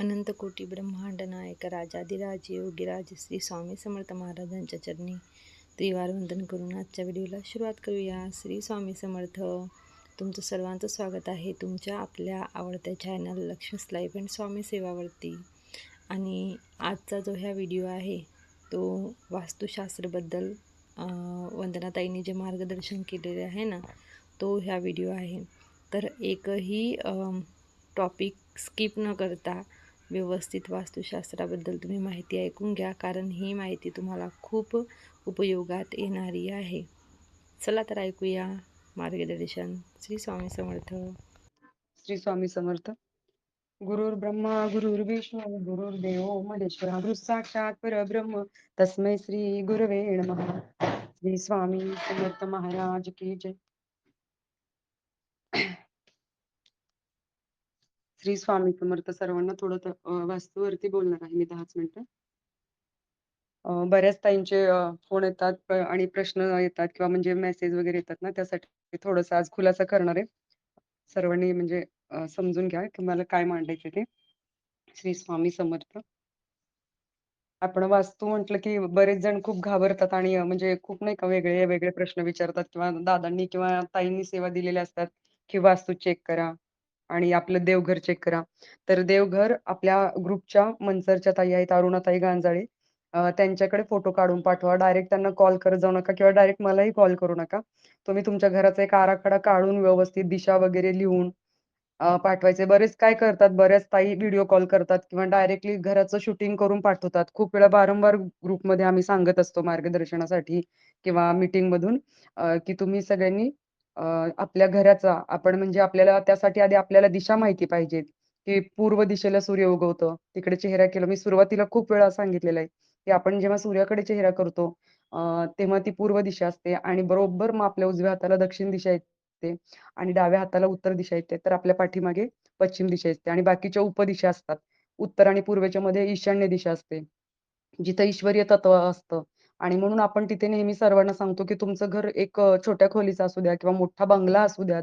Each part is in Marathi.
अनंत कोटी ब्रह्मांड नायक राजाधिराज योगीराज श्री स्वामी समर्थ महाराजांच्या चरणी त्रिवार वंदन करून आजच्या व्हिडिओला सुरुवात करूया. श्री स्वामी समर्थ तुमचं सर्वांचं स्वागत आहे तुमच्या आपल्या आवडत्या channel Lakshmi's life and Swami सेवावरती. आणि आजचा जो ह्या व्हिडिओ आहे तो वास्तुशास्त्रबद्दल वंदनाताईंनी जे मार्गदर्शन केलेले आहे ना तो ह्या व्हिडिओ आहे. तर एकही टॉपिक स्किप न करता व्यवस्थित वास्तुशास्त्राबद्दल तुम्ही माहिती ऐकून घ्या कारण ही माहिती तुम्हाला खूप उपयोगात येणारी आहे. चला तर ऐकूया मार्गदर्शन. श्री स्वामी समर्थ. श्री स्वामी समर्थ. गुरुर् ब्रह्मा गुरुर्विष्णू गुरुर्देव महेश्वरा गुरु साक्षात परब्रह्म. तस्मै श्री गुरवे नमः. श्री स्वामी समर्थ महाराज की जय. श्री स्वामी समर्थ सर्वांना थोडं वास्तूवरती बोलणार आहे मी दहाच मिनिटं. बऱ्याच ताईंचे फोन येतात आणि प्रश्न येतात किंवा म्हणजे मेसेज वगैरे येतात ना त्यासाठी थोडस आज खुलासा करणार आहे. सर्वांनी म्हणजे समजून घ्या की मला काय मांडायचे ते. श्री स्वामी समर्थ. आपण वास्तू म्हटलं की बरेच जण खूप घाबरतात आणि म्हणजे खूप नाही का वेगळे वेगळे प्रश्न विचारतात किंवा दादांनी किंवा ताईंनी सेवा दिलेल्या असतात की वास्तू चेक करा. आणि आपलं देवघर चेक करा तर देवघर आपल्या ग्रुपच्या मनसरच्या ताई आहेत अरुणाताई गांजाळे त्यांच्याकडे फोटो काढून पाठवा डायरेक्ट त्यांना कॉल करत जाऊ नका किंवा डायरेक्ट मलाही कॉल करू नका तुम्ही तुमच्या घराचा एक आराखडा काढून व्यवस्थित दिशा वगैरे लिहून पाठवायचे. बरेच काय करतात, बऱ्याच ताई व्हिडिओ कॉल करतात किंवा डायरेक्टली घराचं शूटिंग करून पाठवतात. खूप वेळा वारंवार ग्रुपमध्ये आम्ही सांगत असतो मार्गदर्शनासाठी किंवा मीटिंग मधून की तुम्ही सगळ्यांनी आपल्या घराचा आपण म्हणजे आपल्याला त्यासाठी आधी आपल्याला दिशा माहिती पाहिजे, की पूर्व दिशेला सूर्य उगवतो, तिकडे चेहरा केला. मी सुरुवातीला खूप वेळा सांगितलेलं आहे, की आपण जेव्हा सूर्याकडे चेहरा करतो तेव्हा ती पूर्व दिशा असते आणि बरोबर मग आपल्या उजव्या हाताला दक्षिण दिशा येते. आणि डाव्या हाताला उत्तर दिशा येते, तर आपल्या पाठीमागे पश्चिम दिशा असते आणि बाकीच्या उपदिशा असतात. उत्तर आणि पूर्वेच्या मध्ये ईशान्य दिशा असते. जिथं ईश्वरीय तत्व असतं आणि म्हणून आपण तिथे नेहमी सर्वांना सांगतो, की तुमचं घर एक छोट्या खोलीचं असू द्या किंवा मोठा बंगला असू द्यात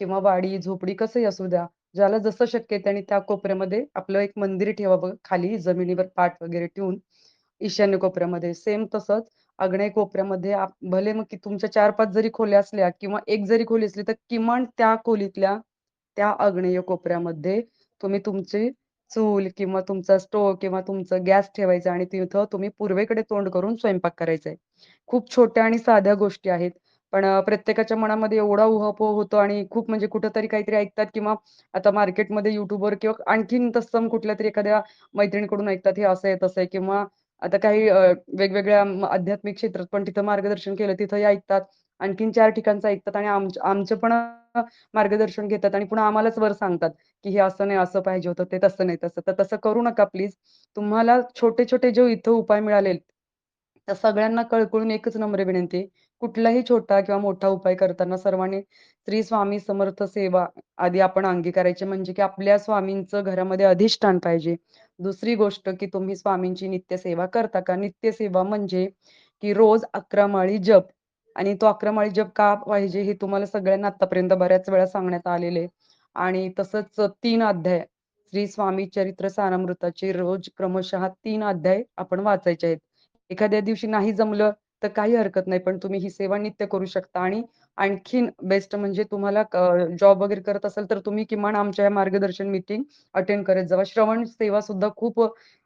किंवा वाडी, झोपडी कसंही असू द्या. ज्याला जसं शक्य त्याने त्या कोपऱ्यामध्ये आपलं एक मंदिर ठेवावं खाली जमिनीवर पाठ वगैरे ठेवून ईशान्य कोपऱ्यामध्ये. सेम तसंच आग्नेय कोपऱ्यामध्ये भले मग की तुमच्या 4-5 जरी खोल्या असल्या किंवा एक जरी खोली असली, तर किमान त्या खोलीतल्या त्या आग्नेय कोपऱ्यामध्ये तुम्ही तुमचे चूल किंवा तुमचा स्टोव किंवा तुमचं गॅस ठेवायचा आणि तिथं तुम्ही पूर्वेकडे तोंड करून स्वयंपाक करायचा आहे. खूप छोट्या आणि साध्या गोष्टी आहेत. पण प्रत्येकाच्या मनामध्ये एवढा उहापोह होतो आणि खूप म्हणजे कुठंतरी काहीतरी ऐकतात किंवा आता मार्केटमध्ये युट्यूबवर किंवा आणखीन तत्सम कुठल्यातरी एखाद्या मैत्रिणीकडून ऐकतात, हे असं आहे, तसं आहे किंवा आता काही वेगवेगळ्या आध्यात्मिक क्षेत्रात पण तिथं मार्गदर्शन केलं, तिथंही ऐकतात. आणखीन चार ठिकाणचं ऐकतात आणि आमचं आमचं पण मार्गदर्शन घेतात आणि पुन्हा आम्हालाच वर सांगतात, की हे असं नाही, असं पाहिजे होतं, ते तसं नाही, तसं. तर तसं करू नका प्लीज. तुम्हाला छोटे-छोटे जे इथं उपाय मिळाले तर सगळ्यांना कळकळून एकच नम्र विनंती कुठलाही छोटा किंवा मोठा उपाय करताना सर्वांनी श्री स्वामी समर्थ सेवा आधी आपण अंगीकारायची म्हणजे की आपल्या स्वामींचं घरामध्ये अधिष्ठान पाहिजे. दुसरी गोष्ट की तुम्ही स्वामींची नित्य सेवा करता का? नित्य सेवा म्हणजे की रोज 11 माळी जप आणि तो 11 माळी जप का पाहिजे हे तुम्हाला सगळ्यांना आतापर्यंत बऱ्याच वेळा सांगण्यात आलेले आणि तसंच तीन अध्याय श्री स्वामी चरित्र सारामृताचे रोज क्रमशः तीन अध्याय आपण वाचायचे आहेत. एखाद्या दिवशी नाही जमलं तर काही हरकत नाही. पण तुम्ही ही सेवा नित्य करू शकता आणि आणखीन बेस्ट म्हणजे तुम्हाला जॉब वगैरे करत असाल तर तुम्ही किमान आमच्या या मार्गदर्शन मीटिंग अटेंड करत जावा. श्रवण सेवा सुद्धा खूप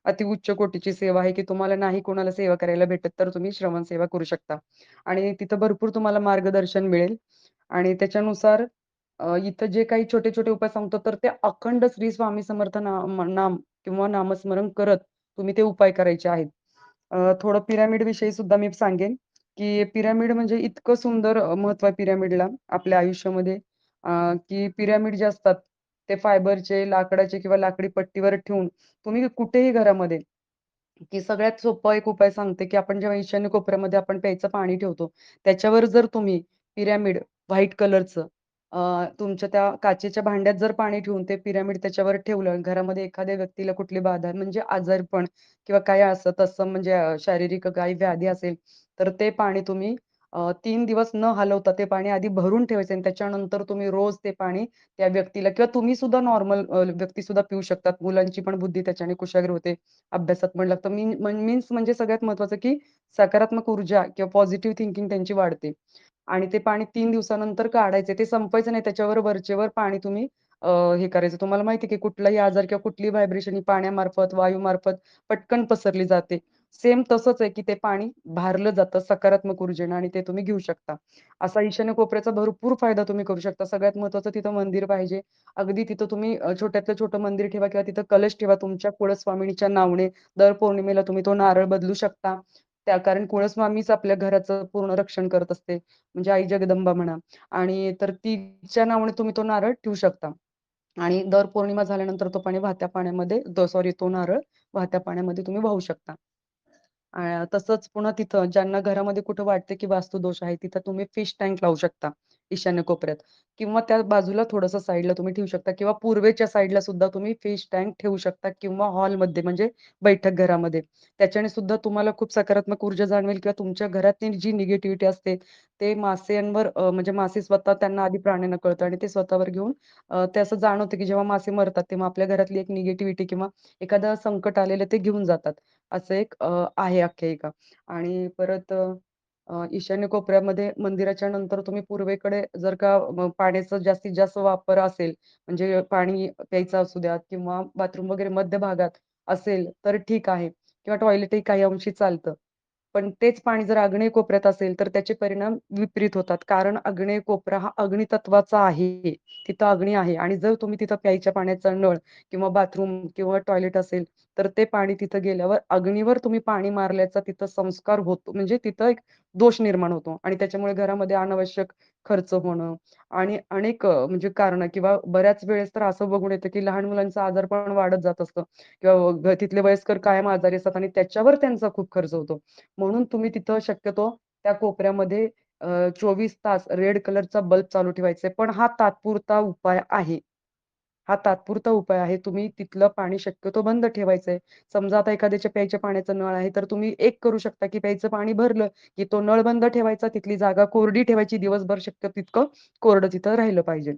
अतिउच्च कोटीची सेवा आहे, की तुम्हाला नाही कोणाला सेवा करायला भेटत, तर तुम्ही श्रवण सेवा करू शकता. आणि तिथं भरपूर तुम्हाला मार्गदर्शन मिळेल आणि त्याच्यानुसार इथं जे काही छोटे-छोटे उपाय सांगतो, तर ते अखंड श्री स्वामी समर्थ नाम नाम किंवा नामस्मरण करत तुम्ही ते उपाय करायचे आहेत. थोडं थोडं पिरॅमिडविषयी सुद्धा मी सांगेन, की पिरॅमिड म्हणजे इतकं सुंदर महत्त्व आहे पिरॅमिडला आपल्या आयुष्यामध्ये. की पिरॅमिड जे असतात, ते फायबरचे, लाकडाचे किंवा लाकडी पट्टीवर ठेवून तुम्ही कुठेही घरामध्ये की सगळ्यात सोपं एक उपाय सांगते, की आपण जेव्हा ईशान्य कोपऱ्यामध्ये आपण प्यायचं पाणी ठेवतो, त्याच्यावर जर तुम्ही पिरॅमिड व्हाईट कलरचं तुमच्या त्या काचेच्या भांड्यात जर पाणी ठेवून ते पिरॅमिड त्याच्यावर ठेवलं, घरामध्ये एखाद्या व्यक्तीला कुठली बाधा म्हणजे आजारपण किंवा काय असं तसं म्हणजे शारीरिक काही व्याधी असेल, तर ते पाणी तुम्ही तीन दिवस न हलवता ते पाणी आधी भरून ठेवायचं आणि त्याच्यानंतर तुम्ही रोज ते पाणी त्या व्यक्तीला किंवा तुम्ही सुद्धा नॉर्मल व्यक्ती सुद्धा पिऊ शकतात. मुलांची पण बुद्धी त्याच्याने कुशाग्र होते. अभ्यासात मन लागतं. मीन्स म्हणजे सगळ्यात महत्वाचं की सकारात्मक ऊर्जा किंवा पॉझिटिव्ह थिंकिंग त्यांची वाढते. आणि ते पाणी तीन दिवसानंतर काढायचे. ते संपायचं नाही. त्याच्यावर वरचेवर पाणी तुम्ही हे करायचं. तुम्हाला माहिती की कुठलाही आजार किंवा कुठलीही व्हायब्रेशन ही पाण्यामार्फत, वायूमार्फत पटकन पसरली जाते. सेम तसंच आहे, की ते पाणी भारलं जातं सकारात्मक ऊर्जेनं आणि ते तुम्ही घेऊ शकता. असा ईशान्य कोपऱ्याचा भरपूर फायदा तुम्ही करू शकता. सगळ्यात महत्वाचं तिथं मंदिर पाहिजे. अगदी तिथं तुम्ही छोट्यातलं छोटं मंदिर ठेवा किंवा तिथं कलश ठेवा तुमच्या कुळस्वामिनीच्या नावाने. दर पौर्णिमेला तुम्ही तो नारळ बदलू शकता. त्या कारण कुळस्वामीच आपल्या घराचं पूर्ण रक्षण करत असते. म्हणजे आई जगदंबा म्हणा आणि तर तिच्या नावाने तुम्ही तो नारळ ठेवू शकता. आणि दर पौर्णिमा झाल्यानंतर तो पाणी वाहत्या पाण्यामध्ये सॉरी तो नारळ वाहत्या पाण्यामध्ये तुम्ही वाहू शकता. तसंच पुन्हा तिथं ज्यांना घरामध्ये कुठं वाटतं, की वास्तुदोष आहे, तिथं तुम्ही फिश टँक लावू शकता. ईशान्य कोपऱ्यात किंवा त्या बाजूला थोडंसं साईडला तुम्ही ठेवू शकता किंवा पूर्वेच्या साईडला सुद्धा तुम्ही फिश टँक ठेवू शकता किंवा हॉलमध्ये म्हणजे बैठक घरामध्ये. त्याच्याने सुद्धा तुम्हाला खूप सकारात्मक ऊर्जा जाणवेल किंवा तुमच्या घरातली जी निगेटिव्हिटी असते, ते मासेंवर म्हणजे मासे स्वतः त्यांना आधी प्राण्यांना कळतं आणि ते स्वतःवर घेऊन ते असं जाणवतं, की जेव्हा मासे मरतात, तेव्हा आपल्या घरातली एक निगेटिव्हिटी किंवा एखादं संकट आलेलं ते घेऊन जातात. असं एक आहे आख्यायिका. आणि परत ईशान्य कोपऱ्यामध्ये मंदिराच्या नंतर तुम्ही पूर्वेकडे जर का पाण्याचा जास्तीत जास्त वापर असेल, म्हणजे पाणी प्यायचं असू द्यात किंवा बाथरूम वगैरे मध्य भागात असेल, तर ठीक आहे किंवा टॉयलेटही काही अंशी चालतं. पण तेच पाणी जर आग्नेय कोपऱ्यात असेल, तर त्याचे परिणाम विपरीत होतात. कारण आग्नेय कोपरा हा अग्नितत्वाचा आहे. तिथं अग्नी आहे आणि जर तुम्ही तिथं प्यायच्या पाण्याचा नळ किंवा बाथरूम किंवा टॉयलेट असेल, तर ते पाणी तिथं गेल्यावर अग्नीवर तुम्ही पाणी मारल्याचा तिथं संस्कार होतो. म्हणजे तिथं एक दोष निर्माण होतो आणि त्याच्यामुळे घरामध्ये अनावश्यक खर्च होणं आणि अनेक म्हणजे कारण किंवा बऱ्याच वेळेस तर असं बघून येतं, की लहान मुलांचं आजारपण वाढत जात असतं किंवा तिथले वयस्कर कायम आजारी असतात आणि त्याच्यावर त्यांचा खूप खर्च होतो. म्हणून तुम्ही तिथं शक्यतो त्या कोपऱ्यामध्ये चोवीस तास रेड कलरचा बल्ब चालू ठेवायचा आहे. पण हा तात्पुरता उपाय आहे. हा तात्पुरता उपाय आहे. तुम्ही तिथलं पाणी शक्यतो बंद ठेवायचंय. समजा आता एखाद्याच्या प्यायच्या पाण्याचा नळ आहे, तर तुम्ही एक करू शकता, की प्यायचं पाणी भरलं, की तो नळ बंद ठेवायचा. तिथली जागा कोरडी ठेवायची. दिवसभर शक्य तितकं कोरडं तिथं राहिलं पाहिजे.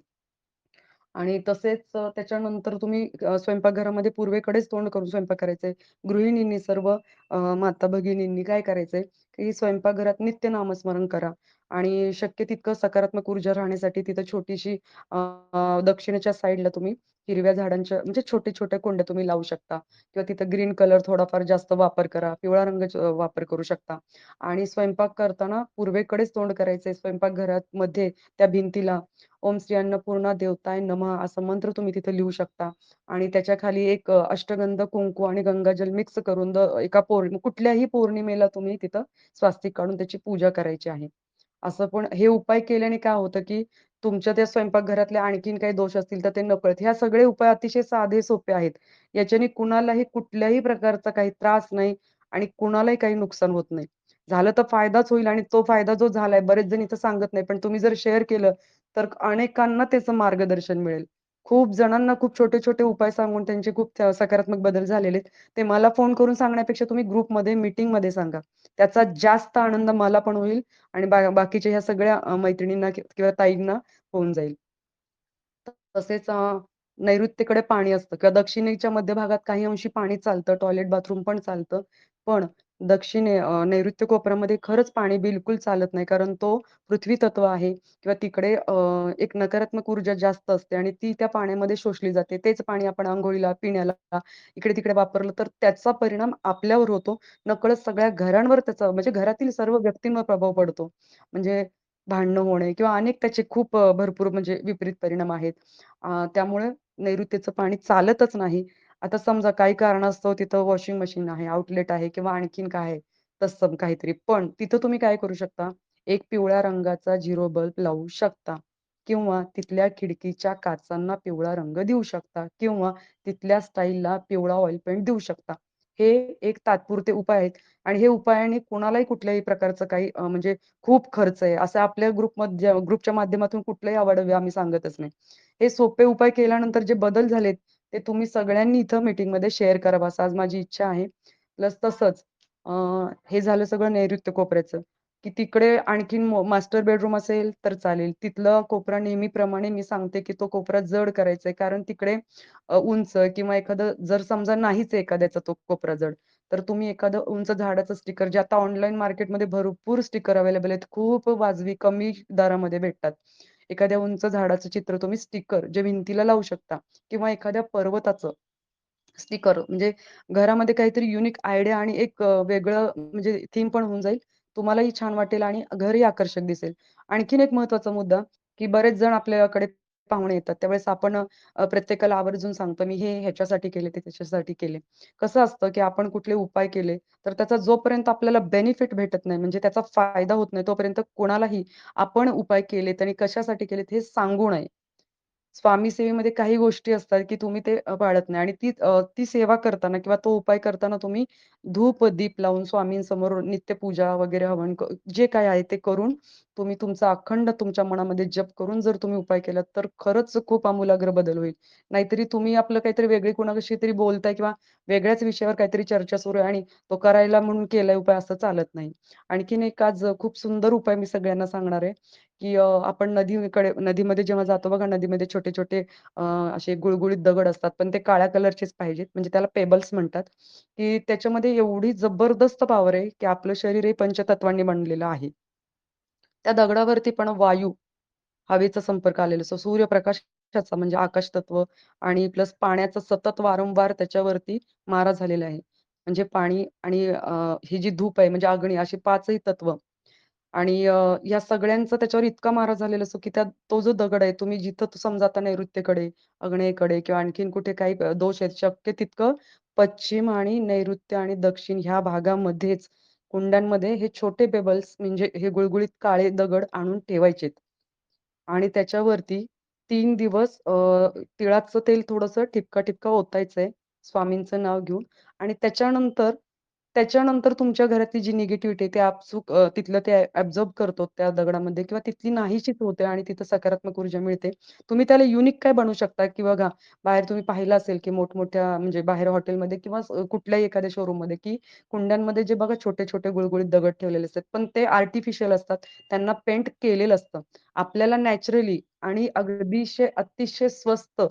आणि तसेच त्याच्यानंतर तुम्ही स्वयंपाकघरामध्ये पूर्वेकडेच तोंड करून स्वयंपाक करायचे. गृहिणींनी सर्व माता भगिनींनी काय करायचंय, की स्वयंपाकघरात नित्य नामस्मरण करा आणि शक्य तितकं सकारात्मक ऊर्जा राहण्यासाठी तिथं छोटीशी दक्षिणेच्या साइडला तुम्ही हिरव्या झाडांच्या म्हणजे छोटे-छोटे कुंड्या तुम्ही लावू शकता किंवा तिथं ग्रीन कलर थोडाफार जास्त वापर करा. पिवळा रंगाचा वापर करू शकता आणि स्वयंपाक करताना पूर्वेकडेच तोंड करायचंय. स्वयंपाकघरात मध्ये त्या भिंतीला ओम श्री अन्नपूर्णा देवताय नमः असा मंत्र तुम्ही तिथे लिहू शकता आणि त्याच्याखाली एक अष्टगंध, कुंकू आणि गंगाजल मिक्स करून द एका पौर्णि कुठल्याही पौर्णिमेला तुम्ही तिथं स्वास्तिक काढून त्याची पूजा करायची आहे. असं पण हे उपाय केल्याने काय होतं, की तुमच्या त्या स्वयंपाकघरातले आणखीन काही दोष असतील तर ते नकळत. ह्या सगळे उपाय अतिशय साधे सोपे आहेत. याच्याने कुणालाही कुठल्याही प्रकारचा काही त्रास नाही आणि कुणालाही काही नुकसान होत नाही. झालं तर फायदाच होईल आणि तो फायदा जो झालाय बरेच जण इथं सांगत नाही. पण तुम्ही जर शेअर केलं तर अनेकांना त्याचं मार्गदर्शन मिळेल. खूप जणांना खूप छोटे-छोटे उपाय सांगून त्यांचे खूप सकारात्मक बदल झालेले आहेत. ते मला फोन करून सांगण्यापेक्षा तुम्ही ग्रुपमध्ये, मीटिंगमध्ये सांगा. त्याचा जास्त आनंद मला पण होईल आणि बा बाकीच्या ह्या सगळ्या मैत्रिणींना किंवा ताईंना होऊन जाईल. तसेच नैऋत्येकडे पाणी असतं किंवा दक्षिणेच्या मध्यभागात काही अंशी पाणी चालतं, टॉयलेट, बाथरूम पण चालतं. पण दक्षिणे अ, नैऋत्य कोपऱ्यामध्ये खरंच पाणी बिलकुल चालत नाही. कारण तो पृथ्वी तत्व आहे किंवा तिकडे अ, एक नकारात्मक ऊर्जा जास्त असते आणि ती त्या पाण्यामध्ये शोषली जाते. तेच पाणी आपण अंघोळीला, पिण्याला, इकडे-तिकडे वापरलं तर त्याचा परिणाम आपल्यावर होतो. नकळत सगळ्या घरांवर त्याचा म्हणजे घरातील सर्व व्यक्तींवर प्रभाव पडतो. म्हणजे भांडणं होणे किंवा अनेक त्याचे खूप अ, भरपूर म्हणजे विपरीत परिणाम आहेत. अ, त्यामुळे नैऋत्येचं पाणी चालतच नाही. आता समजा काही कारणास्तव तिथं वॉशिंग मशीन आहे, आउटलेट आहे किंवा आणखीन काय आहे तत्सम काहीतरी. पण तिथं तुम्ही काय करू शकता, एक पिवळ्या रंगाचा झिरो बल्ब लावू शकता किंवा तिथल्या खिडकीच्या काचांना पिवळा रंग देऊ शकता किंवा तिथल्या स्टाईलला पिवळा ऑइल पेंट देऊ शकता. हे एक तात्पुरते उपाय आहेत आणि हे उपायाने कोणालाही कुठल्याही प्रकारचं काही म्हणजे खूप खर्च आहे, असं आपल्या ग्रुप ग्रुपच्या माध्यमातून कुठलंही आवडवे आम्ही सांगतच नाही. हे सोपे उपाय केल्यानंतर जे बदल झालेत, ते तुम्ही सगळ्यांनी इथं मीटिंगमध्ये शेअर करावं, असं आज माझी इच्छा आहे. प्लस तसंच हे झालं सगळं नैऋत्य कोपऱ्याचं. की तिकडे आणखीन मास्टर बेडरूम असेल तर चालेल. तिथला कोपरा नेहमीप्रमाणे मी सांगते, की तो कोपरा जड करायचा आहे. कारण तिकडे उंच किंवा एखादं जर समजा नाहीच आहे एखाद्याचा तो कोपरा जड, तर तुम्ही एखादं उंच झाडाचं स्टिकर जे आता ऑनलाईन मार्केटमध्ये भरपूर स्टिकर अवेलेबल आहेत. खूप वाजवी कमी दरामध्ये भेटतात. एखाद्या उंच झाडाचं चित्र तुम्ही स्टिकर जे भिंतीला लावू शकता किंवा एखाद्या पर्वताचं स्टिकर म्हणजे घरामध्ये काहीतरी युनिक आयडिया आणि एक वेगळं म्हणजे थीम पण होऊन जाईल. तुम्हालाही छान वाटेल आणि घरही आकर्षक दिसेल. आणखीन एक महत्त्वाचा मुद्दा, की बरेच जण आपल्याकडे पाहुणे येतात. त्यावेळेस आपण प्रत्येकाला आवर्जून सांगतो, "मी हे ह्याच्यासाठी केले, ते त्याच्यासाठी केले." कसं असतं, की आपण कुठले उपाय केले, तर त्याचा जोपर्यंत आपल्याला बेनिफिट भेटत नाही, म्हणजे त्याचा फायदा होत नाही, तोपर्यंत कोणालाही आपण उपाय केलेत आणि कशासाठी केलेत हे सांगू नये. स्वामी सेवेमध्ये काही गोष्टी असतात, की तुम्ही ते पाळत नाही आणि ती ती सेवा करताना किंवा तो उपाय करताना तुम्ही धूप, दीप लावून स्वामींसमोर नित्यपूजा वगैरे हवन जे काय आहे ते करून तुम्ही तुमचा अखंड तुमच्या मनामध्ये जप करून जर तुम्ही उपाय केलात, तर खरंच खूप आमूलाग्र बदल होईल. नाहीतरी तुम्ही आपलं काहीतरी वेगळी कोणाशी तरी बोलताय किंवा वेगळ्याच विषयावर काहीतरी चर्चा सुरू आहे आणि तो करायला म्हणून केलाय उपाय असं चालत नाही. आणखीन एक आज खूप सुंदर उपाय मी सगळ्यांना सांगणार आहे. की आपण नदीकडे नदीमध्ये जेव्हा जातो बघा, नदीमध्ये छोटे-छोटे असे गुळगुळीत दगड असतात, पण ते काळ्या कलरचेच पाहिजेत. म्हणजे त्याला पेबल्स म्हणतात, की त्याच्यामध्ये एवढी जबरदस्त पॉवर आहे, की आपलं शरीर हे पंचतत्वांनी बनलेलं आहे. त्या दगडावरती पण वायू, हवेचा संपर्क आलेला असतो. सूर्यप्रकाशाचा म्हणजे आकाश तत्व आणि प्लस पाण्याचा सतत वारंवार त्याच्यावरती मारा झालेला आहे. म्हणजे पाणी आणि ही जी धूप आहे म्हणजे अग्नी अशी पाचही तत्व आणि या सगळ्यांचा त्याच्यावर इतका मारा झालेला असतो, की त्या तो जो दगड आहे, तुम्ही जिथं समजा आता नैऋत्येकडे, आग्नेयेकडे किंवा आणखीन कुठे काही दोष आहेत, शक्य तितकं पश्चिम आणि नैऋत्य आणि दक्षिण ह्या भागामध्येच कुंड्यांमध्ये हे छोटे पेबल्स म्हणजे हे गुळगुळीत काळे दगड आणून ठेवायचेत. आणि त्याच्यावरती तीन दिवस तिळाचं तेल थोडंसं ठिपका-ठिपका ओतायचंय, स्वामींचं नाव घेऊन आणि त्याच्यानंतर त्याच्यानंतर तुमच्या घरातली जी निगेटिव्हिटी आहे, ते आपसूक तिथलं ते ऍब्झॉर्ब करतो त्या दगडामध्ये किंवा तिथली नाहीशीच होते आणि तिथं सकारात्मक ऊर्जा मिळते. तुम्ही त्याला युनिक काय बनवू शकता, की बघा बाहेर तुम्ही पाहिलं असेल, की मोठमोठ्या म्हणजे बाहेर हॉटेलमध्ये किंवा कुठल्याही एखाद्या शोरूममध्ये, की कुंड्यांमध्ये जे बघा छोटे-छोटे गुळगुळीत दगड ठेवलेले असतात, पण ते आर्टिफिशियल असतात. त्यांना पेंट केलेलं असतं. आपल्याला नॅचरली आणि अगदीशे अतिशय स्वस्त,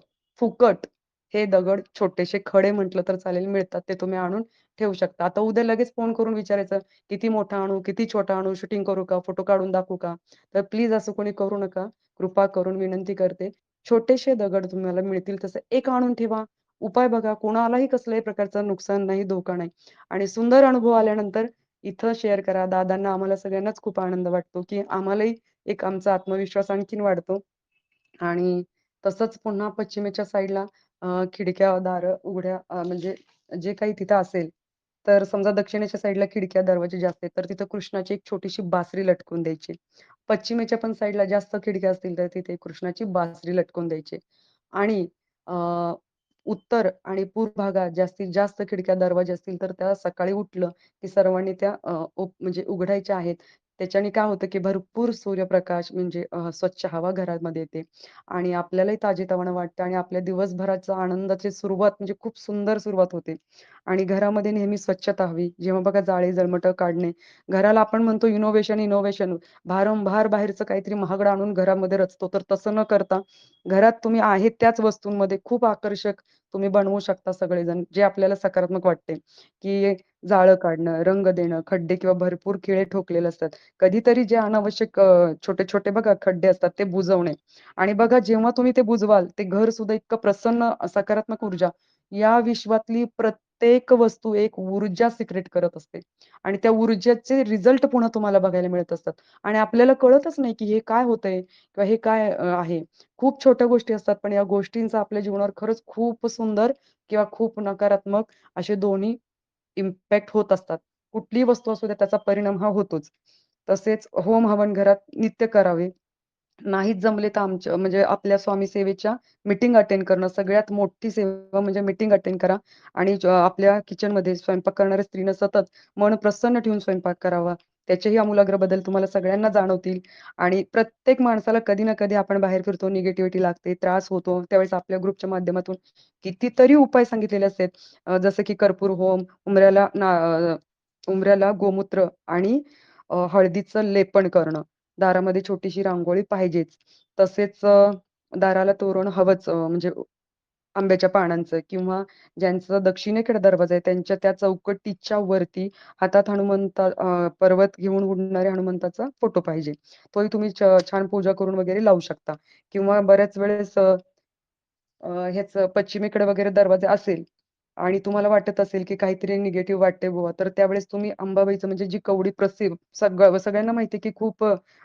फुकट हे दगड छोटेसे खडे म्हटलं तर चालेल मिळतात. ते तुम्ही आणून ठेवू शकता. आता उद्या लगेच फोन करून विचारायचं, किती मोठा आणू, किती छोटा आणू, शूटिंग करू का, फोटो काढून दाखवू का? तर प्लीज असं कोणी करू नका. कृपा करून विनंती करते. छोटेसे दगड तुम्हाला मिळतील तसं एक आणून ठेवा. उपाय बघा. कोणालाही कसल्याही प्रकारचं नुकसान नाही, धोका नाही आणि सुंदर अनुभव आल्यानंतर इथं शेअर करा. दादांना, आम्हाला सगळ्यांनाच खूप आनंद वाटतो, की आम्हालाही एक आमचा आत्मविश्वास आणखीन वाढतो. आणि तसंच पुन्हा पश्चिमेच्या साईडला खिडक्या, दार उघड्या म्हणजे जे काही तिथं असेल, तर समजा दक्षिणेच्या साईडला खिडक्या, दरवाजे जास्त आहेत, तर तिथं कृष्णाची एक छोटीशी बासरी लटकून द्यायची. पश्चिमेच्या पण साईडला जास्त खिडक्या असतील, तर तिथे कृष्णाची बासरी लटकून द्यायची. आणि उत्तर आणि पूर्व भागात जास्तीत जास्त खिडक्या, दरवाजे असतील, तर त्या सकाळी उठलं, की सर्वांनी त्या म्हणजे उघडायच्या आहेत. त्याच्याने काय होतं, की भरपूर सूर्यप्रकाश म्हणजे स्वच्छ हवा घरामध्ये येते आणि आपल्यालाही ताजेतवानं वाटतं आणि आपल्या दिवसभराचा आनंदाची सुरुवात म्हणजे खूप सुंदर सुरुवात होते. आणि घरामध्ये नेहमी स्वच्छता हवी. जेव्हा बघा जाळी, जळमट काढणे. घराला आपण म्हणतो इनोव्हेशन, इनोव्हेशन. भारंभार बाहेरचं काहीतरी महागडं आणून घरामध्ये रचतो. तर तसं न करता घरात तुम्ही आहेत त्याच वस्तूंमध्ये खूप आकर्षक तुम्ही बनवू शकता सगळेजण, जे आपल्याला सकारात्मक वाटते, की जाळं काढणं, रंग देणं, खड्डे किंवा भरपूर खिळे ठोकलेले असतात. कधीतरी जे अनावश्यक छोटे-छोटे बघा खड्डे असतात ते बुजवणे आणि बघा जेव्हा तुम्ही ते बुजवाल, ते घर सुद्धा इतकं प्रसन्न सकारात्मक ऊर्जा या विश्वातली प्रत्येक प्रत्येक वस्तू एक ऊर्जा सिक्रेट करत असते आणि त्या ऊर्जेचे रिझल्ट पुन्हा तुम्हाला बघायला मिळत असतात आणि आपल्याला कळतच नाही, की हे काय होतंय किंवा हे काय आहे. खूप छोट्या गोष्टी असतात, पण या गोष्टींचा आपल्या जीवनावर खरंच खूप सुंदर किंवा खूप नकारात्मक असे दोन्ही इम्पॅक्ट होत असतात. कुठलीही वस्तू असू द्या त्याचा परिणाम हा होतोच. तसेच होम हवन घरात नित्य करावे. नाहीच जमले तर आमच्या म्हणजे आपल्या स्वामी सेवेच्या मीटिंग अटेंड करणं. सगळ्यात मोठी सेवा म्हणजे मीटिंग अटेंड करा आणि आपल्या आपल्या किचनमध्ये स्वयंपाक करणाऱ्या स्त्रीनं सतत मन प्रसन्न ठेवून स्वयंपाक करावा. त्याचेही आमूलाग्र बदल तुम्हाला सगळ्यांना जाणवतील आणि प्रत्येक माणसाला कधी ना कधी आपण बाहेर फिरतो, निगेटिव्हिटी लागते, त्रास होतो. त्यावेळेस आपल्या ग्रुपच्या माध्यमातून कितीतरी उपाय सांगितलेले असतात. जसं की कर्पूर होम, उंबऱ्याला ना उमऱ्याला उंबऱ्याला गोमूत्र आणि हळदीचं लेपन करणं. दारामध्ये छोटीशी रांगोळी पाहिजेच. तसेच दाराला तोरण हवंच म्हणजे आंब्याच्या पानांचं किंवा ज्यांचा दक्षिणेकडे दरवाजा आहे त्यांच्या त्या चौकटीच्या वरती हातात हनुमंता पर्वत घेऊन उडणाऱ्या हनुमंताचा फोटो पाहिजे. तोही तुम्ही छान पूजा करून वगैरे लावू शकता किंवा बऱ्याच वेळेस ह्याच पश्चिमेकडे वगैरे दरवाजा असेल आणि तुम्हाला वाटत असेल, की काहीतरी निगेटिव्ह वाटतंय बुवा, तर त्यावेळेस तुम्ही अंबाबाईचं म्हणजे जी कवडी प्रसिद्ध सगळं सगळ्यांना माहिती की खूप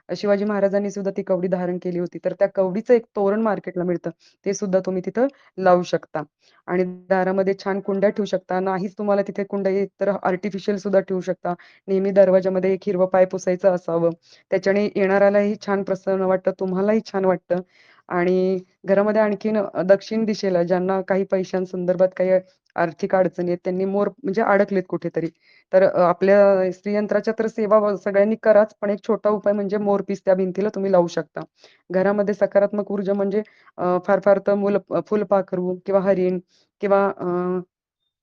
शिवाजी महाराजांनी सुद्धा ती कवडी धारण केली होती. तर त्या कवडीचं एक तोरण मार्केटला मिळतं. ते सुद्धा तुम्ही तिथं लावू शकता आणि दारामध्ये छान कुंड्या ठेवू शकता. नाहीच तुम्हाला तिथे कुंड्या येत तर आर्टिफिशियल सुद्धा ठेवू शकता. नेहमी दरवाजामध्ये एक हिरवं पाय पुसायचं असावं. त्याच्याने येणाऱ्यालाही छान प्रसन्न वाटतं, तुम्हालाही छान वाटतं आणि घरामध्ये आणखीन दक्षिण दिशेला ज्यांना काही पैशांसंदर्भात काही आर्थिक अडचणी आहेत, त्यांनी मोर म्हणजे अडकलेत कुठेतरी. तर आपल्या स्त्रियंत्राच्या तर सेवा सगळ्यांनी कराच, पण एक छोटा उपाय म्हणजे मोरपीस त्या भिंतीला तुम्ही लावू शकता. घरामध्ये सकारात्मक ऊर्जा म्हणजे फार फार तर मुल फुलपाखरू किंवा हरिण किंवा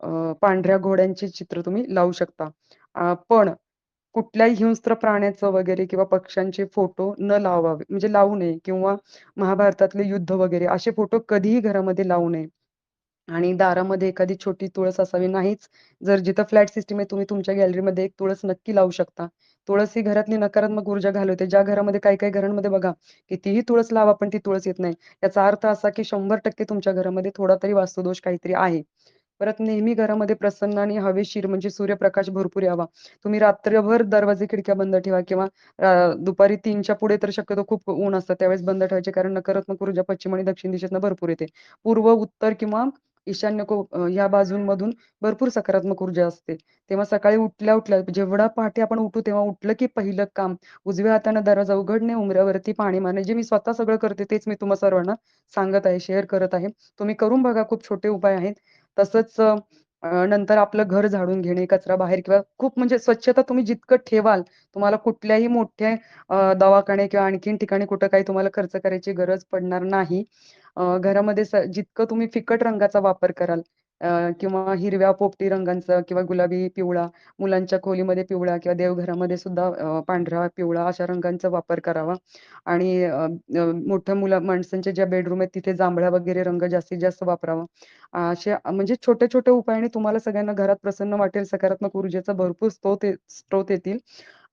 अ, पांढऱ्या घोड्यांचे चित्र तुम्ही लावू शकता. पण कुठल्याही हिंस्त्र प्राण्याचं वगैरे किंवा पक्ष्यांचे फोटो न लावावे म्हणजे लावू नये किंवा महाभारतातले युद्ध वगैरे असे फोटो कधीही घरामध्ये लावू नये. आणि दारामध्ये एखादी छोटी तुळस असावी. नाहीच जर जिथं फ्लॅट सिस्टीम आहे तुम्ही तुमच्या गॅलरीमध्ये एक तुळस नक्की लावू शकता. तुळस ही घरातली नकारात्मक ऊर्जा घालवते. ज्या घरामध्ये काही-काही घरांमध्ये बघा कितीही तुळस लावा पण ती तुळस येत नाही. याचा अर्थ असा की 100% तुमच्या घरामध्ये थोडा तरी वास्तुदोष काहीतरी आहे. परत नेहमी घरामध्ये प्रसन्न आणि हवेशीर म्हणजे सूर्यप्रकाश भरपूर यावा. तुम्ही रात्रभर दरवाजे, खिडक्या बंद ठेवा किंवा दुपारी तीनच्या पुढे तर शक्यतो खूप ऊन असतं. त्यावेळेस बंद ठेवायचे कारण नकारात्मक ऊर्जा पश्चिम आणि दक्षिण दिशेतनं भरपूर येते. पूर्व, उत्तर किंवा ईशान्य को या बाजूंमधून भरपूर सकारात्मक ऊर्जा असते. तेव्हा सकाळी उठल्या-उठल्या जेवढा पहाटे आपण उठू तेव्हा उठलं की पहिलं काम उजव्या हाताने दरवाजा उघडणे, उंबऱ्यावरती पाणी मारणे. जे मी स्वतः सगळं करते तेच मी तुम्हाला सर्वांना सांगत आहे, शेअर करत आहे. तुम्ही करून बघा खूप छोटे उपाय आहेत. तसंच नंतर आपलं घर झाडून घेणे, कचरा बाहेर किंवा खूप म्हणजे स्वच्छता तुम्ही जितकं ठेवाल, तुम्हाला कुठल्याही मोठ्या दवाखाने किंवा आणखीन ठिकाणी कुठं काही तुम्हाला खर्च करायची गरज पडणार नाही. घरामध्ये जितकं तुम्ही फिकट रंगाचा वापर कराल किंवा हिरव्या पोपटी रंगांचा किंवा गुलाबी, पिवळा, मुलांच्या खोलीमध्ये पिवळा किंवा देवघरामध्ये सुद्धा पांढरा, पिवळा अशा रंगांचा वापर करावा आणि मोठ्या मुला माणसांच्या ज्या बेडरूम आहेत तिथे जांभळा वगैरे रंग जास्तीत जास्त वापरावा. असे म्हणजे छोट्या-छोट्या उपायाने तुम्हाला सगळ्यांना घरात प्रसन्न वाटेल, सकारात्मक ऊर्जेचा भरपूर स्त्रोत स्त्रोत येतील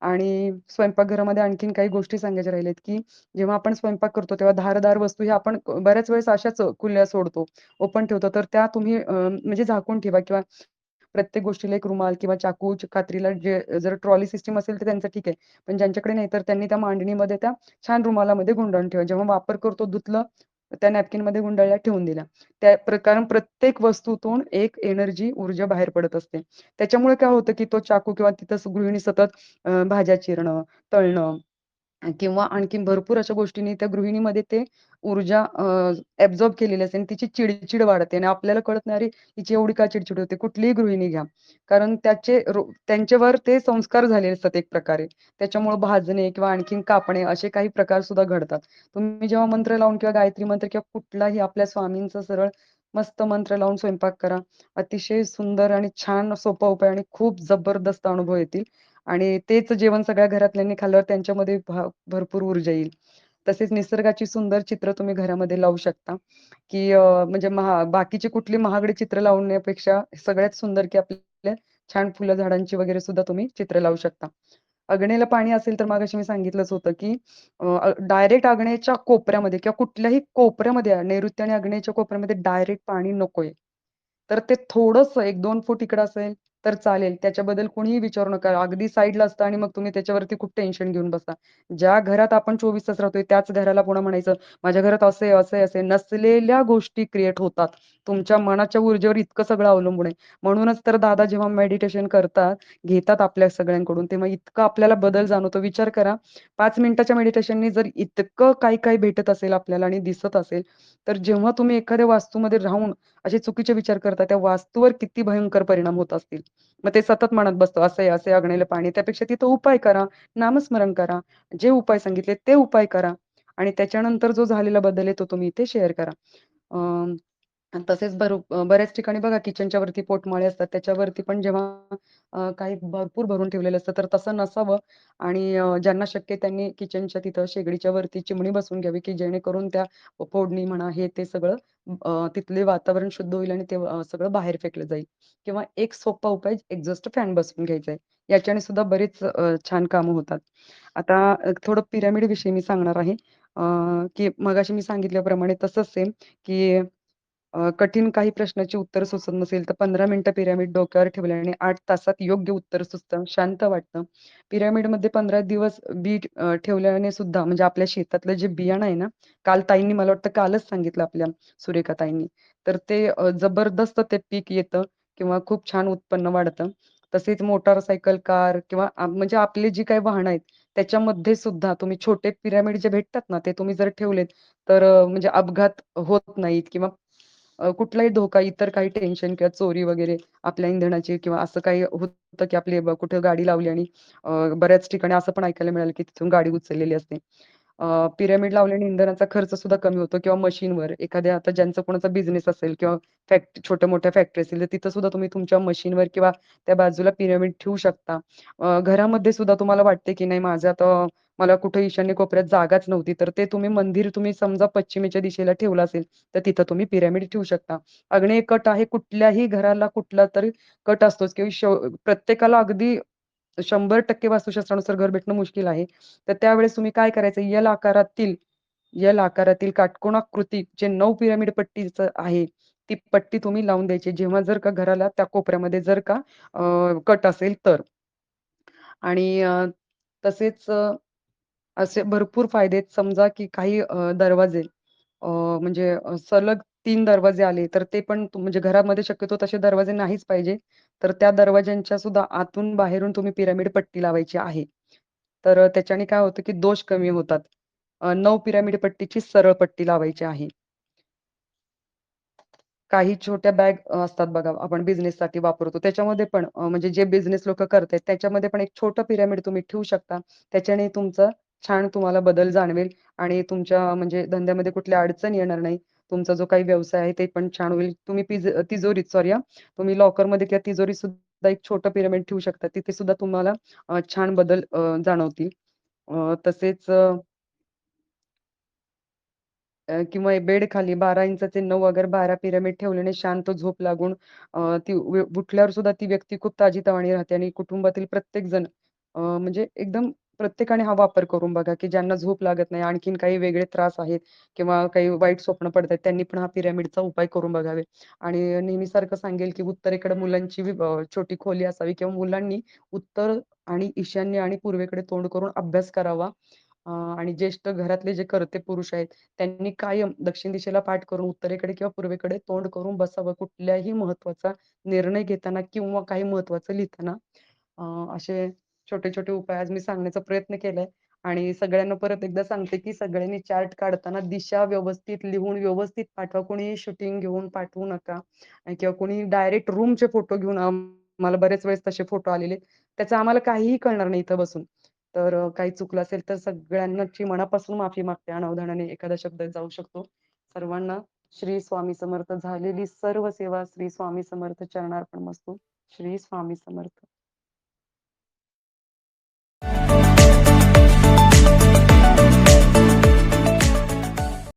आणि स्वयंपाकघरामध्ये आणखीन काही गोष्टी सांगायच्या राहिल्यात, की जेव्हा आपण स्वयंपाक करतो तेव्हा धारदार वस्तू ह्या आपण बऱ्याच वेळेस अशाच कुल्या सोडतो, ओपन ठेवतो. तर त्या तुम्ही म्हणजे झाकून ठेवा किंवा प्रत्येक गोष्टीला एक रुमाल किंवा चाकू, कात्रीला जे जर ट्रॉली सिस्टीम असेल तर त्यांचं ठीक आहे. पण ज्यांच्याकडे नाही तर त्यांनी त्या मांडणीमध्ये त्या छान रुमालामध्ये गुंडाळून ठेवा. जेव्हा वापर करतो धुतलं, त्या नॅपकिनमध्ये गुंडाळल्या ठेवून दिल्या. त्या कारण प्रत्येक वस्तूतून एक एनर्जी, ऊर्जा बाहेर पडत असते. त्याच्यामुळे काय होतं, की तो चाकू किंवा तिथं गृहिणी सतत भाज्या चिरणं, तळणं किंवा आणखीन भरपूर अशा गोष्टींनी त्या गृहिणीमध्ये ते ऊर्जा ऍब्झॉर्ब केलेली असते आणि तिची चिडचिड वाढते आणि आपल्याला कळत नाही, अरे हिची एवढी का चिडचिड होते? कुठलीही गृहिणी घ्या. कारण त्याचे त्यांच्यावर ते संस्कार झालेले असतात एक प्रकारे. त्याच्यामुळे भाजणे किंवा आणखीन कापणे असे काही प्रकार सुद्धा घडतात. तुम्ही जेव्हा मंत्र लावून किंवा गायत्री मंत्र किंवा कुठलाही आपल्या स्वामींचा सरळ मस्त मंत्र लावून स्वयंपाक करा. अतिशय सुंदर आणि छान सोपा उपाय आणि खूप जबरदस्त अनुभव येतील. आणि तेच जेवण सगळ्या घरातल्यांनी खाल्ल्यावर त्यांच्यामध्ये भरपूर ऊर्जा येईल. तसेच निसर्गाची सुंदर चित्र तुम्ही घरामध्ये लावू शकता, की म्हणजे महा बाकीची कुठली महागडी चित्र लावण्यापेक्षा सगळ्यात सुंदर, की आपल्या छान फुलं झाडांची वगैरे सुद्धा तुम्ही चित्र लावू शकता. अग्नेला पाणी असेल तर मगाशी मी सांगितलंच होतं, की डायरेक्ट अग्नेच्या कोपऱ्यामध्ये किंवा कुठल्याही कोपऱ्यामध्ये नैऋत्य आणि अग्नेच्या कोपऱ्यामध्ये डायरेक्ट पाणी नकोय. तर ते थोडस एक दोन फूट इकडे असेल तर चालेल. त्याच्याबद्दल कुणीही विचारू नका. अगदी साईडला असतं आणि मग तुम्ही त्याच्यावरती खूप टेन्शन घेऊन बसा. ज्या घरात आपण 24 तास राहतोय त्याच घराला पुन्हा म्हणायचं, "माझ्या घरात असं आहे, असं नसलेल्या गोष्टी क्रिएट होतात. तुमच्या मनाच्या ऊर्जेवर इतकं सगळं अवलंबून आहे. म्हणूनच तर दादा जेव्हा मेडिटेशन करतात, घेतात आपल्या सगळ्यांकडून, तेव्हा इतकं आपल्याला बदल जाणवतो. विचार करा पाच मिनिटाच्या मेडिटेशननी जर इतकं काही-काही भेटत असेल आपल्याला आणि दिसत असेल, तर जेव्हा तुम्ही एखाद्या वास्तूमध्ये राहून असे चुकीचे विचार करता, त्या वास्तूवर किती भयंकर परिणाम होत असतील. मग ते सतत म्हणत बसतो, "असं आहे, असं आहे, पाणी." त्यापेक्षा तिथं उपाय करा, नामस्मरण करा. जे उपाय सांगितले ते उपाय करा आणि त्याच्यानंतर जो झालेला बदल आहे तो तुम्ही इथे शेअर करा. अं तसेच भरू बऱ्याच ठिकाणी बघा किचनच्या वरती पोटमाळे असतात. त्याच्यावरती पण जेव्हा काही भरपूर भरून ठेवलेलं असतं, तर तसं नसावं आणि ज्यांना शक्य त्यांनी किचनच्या तिथं शेगडीच्या वरती चिमणी बसवून घ्यावी, की जेणेकरून त्या फोडणी म्हणा, हे ते सगळं तिथले वातावरण शुद्ध होईल आणि ते सगळं बाहेर फेकलं जाईल. किंवा एक सोपा उपाय एक्झॉस्ट फॅन बसवून घ्यायचा आहे. याच्याने सुद्धा बरीच छान कामं होतात. आता थोडं पिरॅमिड विषयी मी सांगणार आहे. की मगाशी मी सांगितल्याप्रमाणे तसंच सेम, की कठीण काही प्रश्नाची उत्तर सुचत नसेल, तर 15 मिनिटं पिरॅमिड डोक्यावर ठेवल्याने आठ तासात योग्य उत्तर सुचतं, शांत वाटतं. पिरॅमिडमध्ये 15 दिवस बी ठेवल्याने सुद्धा म्हणजे आपल्या शेतातलं जे बियाणं आहे ना, काल ताईंनी मला वाटतं कालच सांगितलं आपल्या सुरेखा ताईंनी. तर ते जबरदस्त ते पीक येतं किंवा खूप छान उत्पन्न वाढतं. तसेच मोटारसायकल, कार किंवा म्हणजे आपली जी काही वाहनं आहेत, त्याच्यामध्ये सुद्धा तुम्ही छोटे पिरॅमिड जे भेटतात ना, ते तुम्ही जर ठेवलेत, तर म्हणजे अपघात होत नाहीत किंवा कुठलाही धोका, इतर काही टेन्शन किंवा चोरी वगैरे आपल्या इंधनाची किंवा असं काही होतं, की आपली कुठे गाडी लावली आणि बऱ्याच ठिकाणी असं पण ऐकायला मिळालं, की तिथून गाडी उचललेली असते. अ, पिरॅमिड लावल्याने इंधनाचा खर्च सुद्धा कमी होतो किंवा मशीनवर एखाद्या आता ज्यांचा कोणाचा बिझनेस असेल किंवा फॅक्ट छोट्या-मोठ्या फॅक्टरी असेल तर तिथं सुद्धा तुम्ही तुमच्या मशीनवर किंवा त्या बाजूला पिरॅमिड ठेवू शकता. घरामध्ये सुद्धा तुम्हाला वाटते, की नाही माझं आता मला कुठे ईशान्य कोपऱ्यात जागाच नव्हती, तर ते तुम्ही मंदिर तुम्ही समजा पश्चिमेच्या दिशेला ठेवलं असेल, तर तिथं तुम्ही पिरॅमिड ठेवू शकता. आग्नेय कट आहे कुठल्याही घराला कुठला तरी कट असतोच किंवा शो प्रत्येकाला अगदी 100% वास्तुशास्त्रानुसार घर भेटणं मुश्किल आहे. तर त्यावेळेस तुम्ही काय करायचं यल आकारातील यल आकारातील काटकोणाकृती जे नऊ पिरामिड पट्टीच आहे, ती पट्टी तुम्ही लावून द्यायची. जेव्हा जर का घराला त्या कोपऱ्यामध्ये जर का कट असेल तर. आणि तसेच असे भरपूर फायदे आहेत. समजा की काही दरवाजे म्हणजे सलग तीन दरवाजे आले, तर ते पण म्हणजे घरामध्ये शक्यतो तसे दरवाजे नाहीच पाहिजे. तर त्या दरवाज्यांच्या सुद्धा आतून बाहेरून तुम्ही पिरामिड पट्टी लावायची आहे. तर त्याच्याने काय होतं, की दोष कमी होतात. नऊ पिरामिड पट्टीची सरळ पट्टी लावायची आहे. काही छोट्या बॅग असतात बघा, आपण बिझनेससाठी वापरतो. त्याच्यामध्ये पण म्हणजे जे बिझनेस लोक करतात त्याच्यामध्ये पण एक छोटं पिरामिड तुम्ही ठेवू शकता. त्याच्याने तुमचं छान तुम्हाला बदल जाणवेल आणि तुमच्या म्हणजे धंद्यामध्ये कुठली अडचण येणार नाही. तुमचा जो काही व्यवसाय आहे, ते पण छान होईल. तुम्ही पिज तिजोरीत सॉरी तुम्ही लॉकरमध्ये किंवा तिजोरी सुद्धा एक छोटं पिरामिड ठेवू शकता. तिथे सुद्धा तुम्हाला छान बदल जाणवतील. तसेच किंवा बेड खाली बारा इंचाचे नऊ अगर बारा पिरामिड ठेवल्याने शांत झोप लागून ती उठल्यावर सुद्धा ती व्यक्ती खूप ताजीतवाणी राहते आणि कुटुंबातील प्रत्येक जण म्हणजे एकदम प्रत्येकाने हा वापर करून बघा, की ज्यांना झोप लागत नाही, आणखीन काही वेगळे त्रास आहेत किंवा काही वाईट स्वप्न पडतायत, त्यांनी पण हा पिरॅमिडचा उपाय करून बघावे. आणि नेहमीसारखं सांगेल, की उत्तरेकडे मुलांची छोटी खोली असावी किंवा मुलांनी उत्तर आणि ईशान्य आणि पूर्वेकडे तोंड करून अभ्यास करावा. आणि ज्येष्ठ घरातले जे कर्ते पुरुष आहेत, त्यांनी कायम दक्षिण दिशेला पाठ करून उत्तरेकडे किंवा पूर्वेकडे तोंड करून बसावं. कुठल्याही महत्त्वाचा निर्णय घेताना किंवा काही महत्त्वाचं लिहिताना. असे छोटे-छोटे उपाय आज मी सांगण्याचा प्रयत्न केलाय आणि सगळ्यांना परत एकदा सांगते, की सगळ्यांनी चार्ट काढताना दिशा व्यवस्थित लिहून व्यवस्थित पाठवा. कोणी शूटिंग घेऊन पाठवू नका किंवा कोणी डायरेक्ट रूमचे फोटो घेऊन आम्हाला बरेच वेळेस तसे फोटो आलेले. त्याचं आम्हाला काहीही कळणार नाही इथं बसून. तर काही चुकलं असेल तर सगळ्यांनाची मनापासून माफी मागते. अनावधानाने एखादा शब्द जाऊ शकतो. सर्वांना श्री स्वामी समर्थ. झालेली सर्व सेवा श्री स्वामी समर्थ चरणार्पणमस्तु. श्री स्वामी समर्थ.